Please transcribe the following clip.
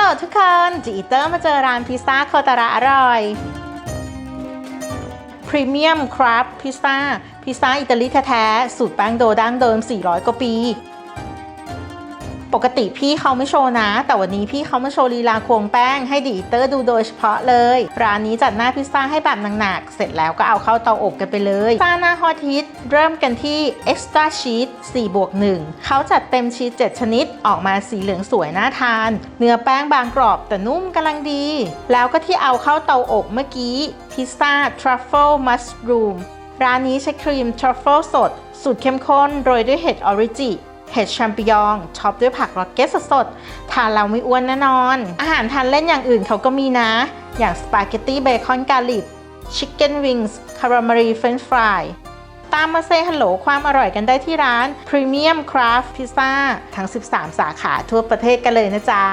ลทุกคน จีอีเตอร์มาเจอร้านพิซซ่าโคตาระอร่อย พรีเมียมครับพิซซ่า พิซซ่าอิตาลีแท้ๆ สูตรแป้งโดดั้งเดิม 400 กว่าปี ปกติพี่เขาไม่โชว์นะ แต่วันนี้พี่เขามาโชว์ลีลาควงแป้งให้ดีเตอร์ดูโดยเฉพาะเลย ร้านนี้จัดหน้าพิซซ่าให้แบบหนักๆ เสร็จแล้วก็เอาเข้าเตาอบกันไปเลยพิซซ่าหน้าฮอตฮิตเริ่มกันที่ Extra Cheese 4บวก1เขาจัดเต็มชีส7ชนิดออกมาสีเหลืองสวยน่าทาน เนื้อแป้งบางกรอบแต่นุ่มกำลังดี แล้วก็ที่เอาเข้าเตาอบเมื่อกี้ พิซซ่า Truffle Mushroom ร้านนี้ใช้ครีมทรัฟเฟิลสดสูตรเข้มข้นโรยด้วยเห็ดออริจิ เห็ดแชมปิญองช็อปด้วยผักร็อกเก็ตสดๆทานแล้วไม่อ้วนแน่นอน อาหารทานเล่นอย่างอื่นเขาก็มีนะ อย่างสปาเกตตี้เบคอนกาลิบชิคเก้นวิงส์คาราเมรีเฟรนช์ฟรายตามมาเซฮัลโหลความอร่อยกันได้ที่ร้าน Premium Craft Pizza ทั้ง 13 สาขาทั่วประเทศกันเลยนะจ๊ะ